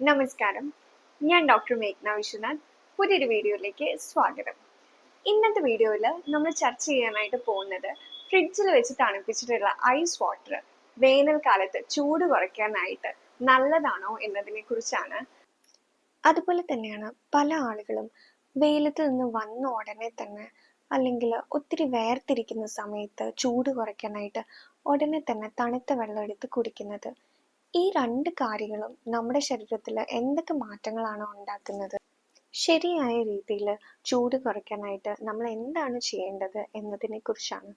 നമസ്കാരം. ഞാൻ ഡോക്ടർ മേഘ്ന വിശ്വനാഥ്. പുതിയൊരു വീഡിയോയിലേക്ക് സ്വാഗതം. ഇന്നത്തെ വീഡിയോയിൽ നമ്മൾ ചർച്ച ചെയ്യാനായിട്ട് പോകുന്നത് ഫ്രിഡ്ജിൽ വെച്ച് തണുപ്പിച്ചിട്ടുള്ള ഐസ് വാട്ടർ വേനൽക്കാലത്ത് ചൂട് കുറയ്ക്കാനായിട്ട് നല്ലതാണോ എന്നതിനെ കുറിച്ചാണ് അതുപോലെ തന്നെയാണ് പല ആളുകളും വെയിലത്ത് നിന്ന് വന്ന ഉടനെ തന്നെ അല്ലെങ്കിൽ ഒത്തിരി വേർതിരിക്കുന്ന സമയത്ത് ചൂട് കുറയ്ക്കാനായിട്ട് ഉടനെ തന്നെ തണുത്ത വെള്ളം എടുത്ത് കുടിക്കുന്നത് ഈ രണ്ട് കാര്യങ്ങളും നമ്മുടെ ശരീരത്തിൽ എന്തൊക്കെ മാറ്റങ്ങളാണ് ഉണ്ടാക്കുന്നത്? ശരിയായ രീതിയിൽ ചൂട് കുറയ്ക്കാനായിട്ട് നമ്മൾ എന്താണ് ചെയ്യേണ്ടത് എന്നതിനെ കുറിച്ചാണ്.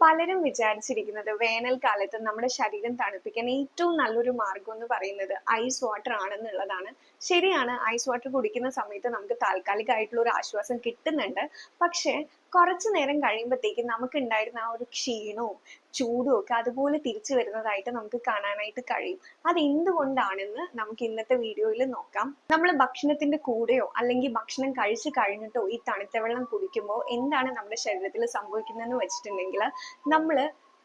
പലരും വിചാരിച്ചിരിക്കുന്നത് വേനൽക്കാലത്ത് നമ്മുടെ ശരീരം തണുപ്പിക്കാൻ ഏറ്റവും നല്ലൊരു മാർഗം എന്ന് പറയുന്നത് ഐസ് വാട്ടർ ആണെന്നുള്ളതാണ്. ശരിയാണ് ഐസ് വാട്ടർ കുടിക്കുന്ന സമയത്ത് നമുക്ക് താൽക്കാലികമായിട്ടുള്ള ഒരു ആശ്വാസം കിട്ടുന്നുണ്ട്. പക്ഷേ കുറച്ചു നേരം കഴിയുമ്പോഴത്തേക്കും നമുക്ക് ഉണ്ടായിരുന്ന ആ ഒരു ക്ഷീണവും ചൂടും ഒക്കെ അതുപോലെ തിരിച്ചു വരുന്നതായിട്ട് നമുക്ക് കാണാനായിട്ട് കഴിയും. അത് എന്തുകൊണ്ടാണെന്ന് നമുക്ക് ഇന്നത്തെ വീഡിയോയിൽ നോക്കാം. നമ്മൾ ഭക്ഷണത്തിന്റെ കൂടെയോ അല്ലെങ്കിൽ ഭക്ഷണം കഴിച്ചു കഴിഞ്ഞിട്ടോ ഈ തണുത്ത വെള്ളം കുടിക്കുമ്പോൾ എന്താണ് നമ്മുടെ ശരീരത്തിൽ സംഭവിക്കുന്നതെന്ന് വെച്ചിട്ടുണ്ടെങ്കിൽ നമ്മൾ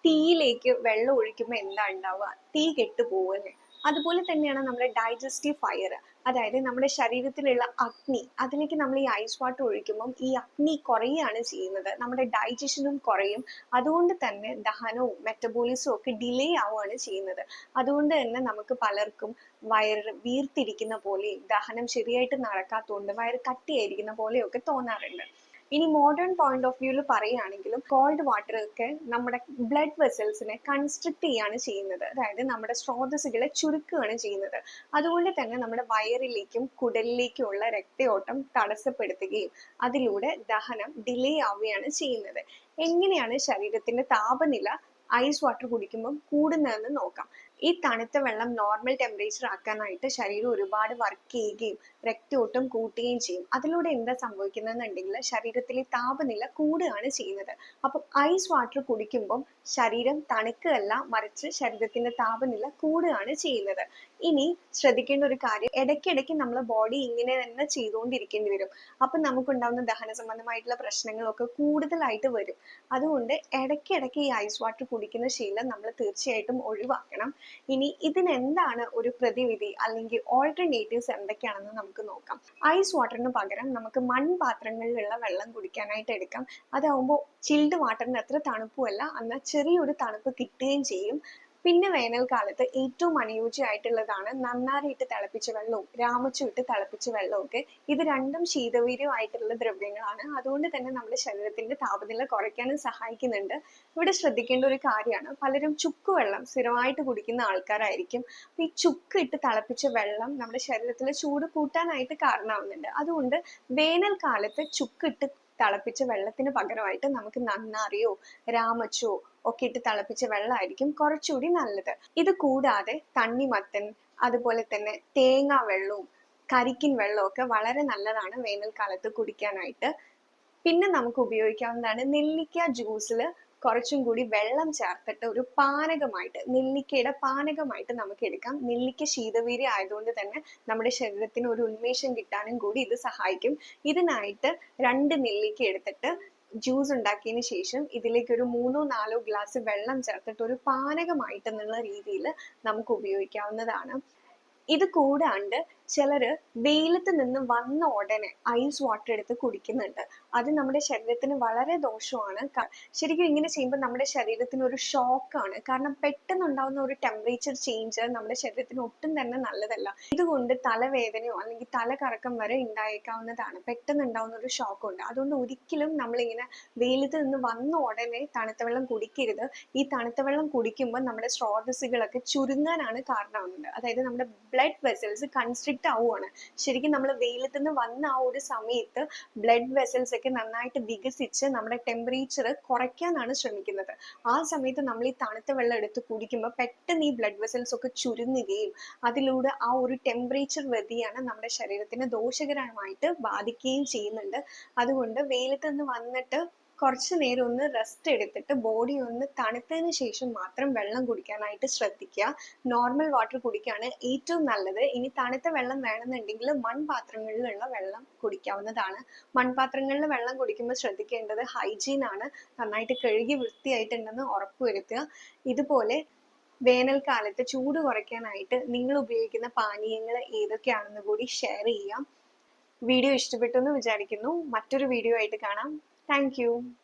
തീയിലേക്ക് വെള്ളം ഒഴിക്കുമ്പോൾ എന്താ ഉണ്ടാവുക? തീ കെട്ടുപോകുന്നത് അതുപോലെ തന്നെയാണ് നമ്മുടെ ഡൈജസ്റ്റീവ് ഫയർ അതായത് നമ്മുടെ ശരീരത്തിലുള്ള അഗ്നി അതിലേക്ക് നമ്മൾ ഈ ഐസ് വാട്ടർ ഒഴിക്കുമ്പം ഈ അഗ്നി കുറയുകയാണ് ചെയ്യുന്നത്. നമ്മുടെ ഡൈജഷനും കുറയും. അതുകൊണ്ട് തന്നെ ദഹനവും മെറ്റബോളിസവും ഒക്കെ ഡിലേ ആവുകയാണ് ചെയ്യുന്നത്. അതുകൊണ്ട് തന്നെ നമുക്ക് പലർക്കും വയറ് വീർത്തിരിക്കുന്ന പോലെ ദഹനം ശരിയായിട്ട് നടക്കാത്തതുകൊണ്ട് വയറ് കട്ടിയായിരിക്കുന്ന പോലെയൊക്കെ തോന്നാറുണ്ട്. ഇനി മോഡേൺ പോയിന്റ് ഓഫ് വ്യൂവിൽ പറയുകയാണെങ്കിലും കോൾഡ് വാട്ടർ ഒക്കെ നമ്മുടെ ബ്ലഡ് വെസൽസിനെ കൺസ്ട്രിക്ട് ചെയ്യാണ് ചെയ്യുന്നത്. അതായത് നമ്മുടെ സ്രോതസ്സുകളെ ചുരുക്കുകയാണ് ചെയ്യുന്നത്. അതുകൊണ്ട് തന്നെ നമ്മുടെ വയറിലേക്കും കുടലിലേക്കും ഉള്ള രക്തയോട്ടം തടസ്സപ്പെടുത്തുകയും അതിലൂടെ ദഹനം ഡിലേ ആവുകയാണ് ചെയ്യുന്നത്. എങ്ങനെയാണ് ശരീരത്തിന്റെ താപനില? ഐസ് വാട്ടർ കുടിക്കുമ്പോൾ കൂടുന്നതെന്ന് നോക്കാം. ഈ തണുത്ത വെള്ളം നോർമൽ ടെമ്പറേച്ചർ ആക്കാനായിട്ട് ശരീരം ഒരുപാട് വർക്ക് ചെയ്യുകയും രക്തയോട്ടം കൂട്ടുകയും ചെയ്യും. അതിലൂടെ എന്താ സംഭവിക്കുന്നതെന്നുണ്ടെങ്കിൽ ശരീരത്തിലെ താപനില കൂടുകയാണ് ചെയ്യുന്നത്. അപ്പം ഐസ് വാട്ടർ കുടിക്കുമ്പം ശരീരം തണുക്കുകയല്ല മറിച്ച് ശരീരത്തിന്റെ താപനില കൂടുകയാണ് ചെയ്യുന്നത്. ഇനി ശ്രദ്ധിക്കേണ്ട ഒരു കാര്യം ഇടയ്ക്കിടയ്ക്ക് നമ്മളെ ബോഡി ഇങ്ങനെ തന്നെ ചെയ്തുകൊണ്ടിരിക്കേണ്ടി വരും. അപ്പം നമുക്കുണ്ടാവുന്ന ദഹന സംബന്ധമായിട്ടുള്ള പ്രശ്നങ്ങളൊക്കെ കൂടുതലായിട്ട് വരും. അതുകൊണ്ട് ഇടയ്ക്കിടയ്ക്ക് ഈ ഐസ് വാട്ടർ കുടിക്കുന്ന ശീലം നമ്മൾ തീർച്ചയായിട്ടും ഒഴിവാക്കണം. ഇനി ഇതിനെന്താണ് ഒരു പ്രതിവിധി അല്ലെങ്കിൽ ഓൾട്ടർനേറ്റീവ്സ് എന്തൊക്കെയാണെന്ന് നമുക്ക് നോക്കാം. ഐസ് വാട്ടറിന് പകരം നമുക്ക് മൺപാത്രങ്ങളിലുള്ള വെള്ളം കുടിക്കാനായിട്ട് എടുക്കാം. അതാവുമ്പോൾ ചിൽഡ് വാട്ടറിന് അത്ര തണുപ്പുമല്ല. എന്നാൽ ചെറിയൊരു തണുപ്പ് കിട്ടുകയും ചെയ്യും. പിന്നെ വേനൽക്കാലത്ത് ഏറ്റവും അനുയോജ്യമായിട്ടുള്ളതാണ് നന്നാരിയിട്ട് തിളപ്പിച്ച വെള്ളവും രാമച്ചു ഇട്ട് തിളപ്പിച്ച വെള്ളവും ഒക്കെ ഇത് രണ്ടും ശീതവീര്യമായിട്ടുള്ള ദ്രവ്യങ്ങളാണ്. അതുകൊണ്ട് തന്നെ നമ്മുടെ ശരീരത്തിന്റെ താപനില കുറയ്ക്കാനും സഹായിക്കുന്നുണ്ട്. ഇവിടെ ശ്രദ്ധിക്കേണ്ട ഒരു കാര്യമാണ്. പലരും ചുക്ക് വെള്ളം സ്ഥിരമായിട്ട് കുടിക്കുന്ന ആൾക്കാരായിരിക്കും. ഈ ചുക്ക് ഇട്ട് തിളപ്പിച്ച വെള്ളം നമ്മുടെ ശരീരത്തിലെ ചൂട് കൂട്ടാനായിട്ട് കാരണമാവുന്നുണ്ട്. അതുകൊണ്ട് വേനൽക്കാലത്ത് ചുക്കിട്ട് തിളപ്പിച്ച വെള്ളത്തിന് പകരമായിട്ട് നമുക്ക് നന്നാറിയോ രാമച്ചോ ഒക്കെ ഇട്ട് തിളപ്പിച്ച വെള്ളമായിരിക്കും കുറച്ചുകൂടി നല്ലത്. ഇത് കൂടാതെ തണ്ണിമത്തൻ അതുപോലെ തന്നെ തേങ്ങാ വെള്ളവും കരിക്കിൻ വെള്ളവും ഒക്കെ വളരെ നല്ലതാണ് വേനൽക്കാലത്ത് കുടിക്കാനായിട്ട്. പിന്നെ നമുക്ക് ഉപയോഗിക്കാവുന്നതാണ് നെല്ലിക്ക ജ്യൂസിൽ കുറച്ചും കൂടി വെള്ളം ചേർത്തിട്ട് ഒരു പാനകമായിട്ട് നെല്ലിക്കയുടെ പാനകമായിട്ട് നമുക്ക് എടുക്കാം. നെല്ലിക്ക ശീതവീര്യ ആയതുകൊണ്ട് തന്നെ നമ്മുടെ ശരീരത്തിന് ഒരു ഉന്മേഷം കിട്ടാനും കൂടി ഇത് സഹായിക്കും. ഇതിനായിട്ട് രണ്ട് നെല്ലിക്ക എടുത്തിട്ട് ജ്യൂസ് ഉണ്ടാക്കിയതിന് ശേഷം ഇതിലേക്ക് ഒരു മൂന്നോ നാലോ ഗ്ലാസ് വെള്ളം ചേർത്തിട്ട് ഒരു പാനകമായിട്ട് എന്നുള്ള രീതിയിൽ നമുക്ക് ഉപയോഗിക്കാവുന്നതാണ്. ഇത് കൂടാണ്ട് ചിലര് വെയിലത്ത് നിന്ന് വന്ന ഉടനെ ഐസ് വാട്ടർ എടുത്ത് കുടിക്കുന്നുണ്ട്. അത് നമ്മുടെ ശരീരത്തിന് വളരെ ദോഷമാണ്. ശരിക്കും ഇങ്ങനെ ചെയ്യുമ്പോൾ നമ്മുടെ ശരീരത്തിന് ഒരു ഷോക്കാണ് കാരണം പെട്ടെന്ന് ഉണ്ടാവുന്ന ഒരു ടെമ്പറേച്ചർ ചേഞ്ച് നമ്മുടെ ശരീരത്തിന് ഒട്ടും തന്നെ നല്ലതല്ല. ഇതുകൊണ്ട് തലവേദനയോ അല്ലെങ്കിൽ തലകറക്കം വരെ ഉണ്ടായേക്കാവുന്നതാണ്. പെട്ടെന്ന് ഉണ്ടാവുന്ന ഒരു ഷോക്ക് ഉണ്ട്. അതുകൊണ്ട് ഒരിക്കലും നമ്മളിങ്ങനെ വെയിലത്ത് നിന്ന് വന്ന ഉടനെ തണുത്ത വെള്ളം കുടിക്കരുത്. ഈ തണുത്ത വെള്ളം കുടിക്കുമ്പോൾ നമ്മുടെ സ്രോതസ്സുകളൊക്കെ ചുരുങ്ങാനാണ് കാരണമാകുന്നത്. അതായത് നമ്മുടെ ബ്ലഡ് വെസൽസ് കൺസ്ട്രിക്റ്റ് ആവുകയാണ് ശരിക്കും നമ്മൾ വെയിലത്ത് നിന്ന് വന്ന ആ ഒരു സമയത്ത് ബ്ലഡ് വെസൽസ് ഒക്കെ നന്നായിട്ട് വികസിച്ച് നമ്മുടെ ടെമ്പറേച്ചർ കുറയ്ക്കാനാണ് ശ്രമിക്കുന്നത്. ആ സമയത്ത് നമ്മൾ ഈ തണുത്ത വെള്ളം എടുത്ത് കുടിക്കുമ്പോൾ പെട്ടെന്ന് ഈ ബ്ലഡ് വെസൽസ് ഒക്കെ ചുരുങ്ങുകയും അതിലൂടെ ആ ഒരു ടെമ്പറേച്ചർ വ്യതിയാനം നമ്മുടെ ശരീരത്തിന് ദോഷകരമായിട്ട് ബാധിക്കുകയും ചെയ്യുന്നുണ്ട്. അതുകൊണ്ട് വെയിലത്ത് നിന്ന് വന്നിട്ട് കുറച്ച് നേരം ഒന്ന് റെസ്റ്റ് എടുത്തിട്ട് ബോഡി ഒന്ന് തണുത്തതിന് ശേഷം മാത്രം വെള്ളം കുടിക്കാനായിട്ട് ശ്രദ്ധിക്കുക. നോർമൽ വാട്ടർ കുടിക്കുകയാണ് ഏറ്റവും നല്ലത്. ഇനി തണുത്ത വെള്ളം വേണമെന്നുണ്ടെങ്കിൽ മൺപാത്രങ്ങളിലുള്ള വെള്ളം കുടിക്കാവുന്നതാണ്. മൺപാത്രങ്ങളിൽ വെള്ളം കുടിക്കുമ്പോൾ ശ്രദ്ധിക്കേണ്ടത് ഹൈജീൻ ആണ്. നന്നായിട്ട് കഴുകി വൃത്തിയായിട്ടുണ്ടെന്ന് ഉറപ്പുവരുത്തുക ഇതുപോലെ വേനൽക്കാലത്ത് ചൂട് കുറയ്ക്കാനായിട്ട് നിങ്ങൾ ഉപയോഗിക്കുന്ന പാനീയങ്ങൾ ഏതൊക്കെയാണെന്ന് കൂടി ഷെയർ ചെയ്യാം വീഡിയോ ഇഷ്ടപ്പെട്ടു എന്ന് വിചാരിക്കുന്നു. മറ്റൊരു വീഡിയോ ആയിട്ട് കാണാം. Thank you.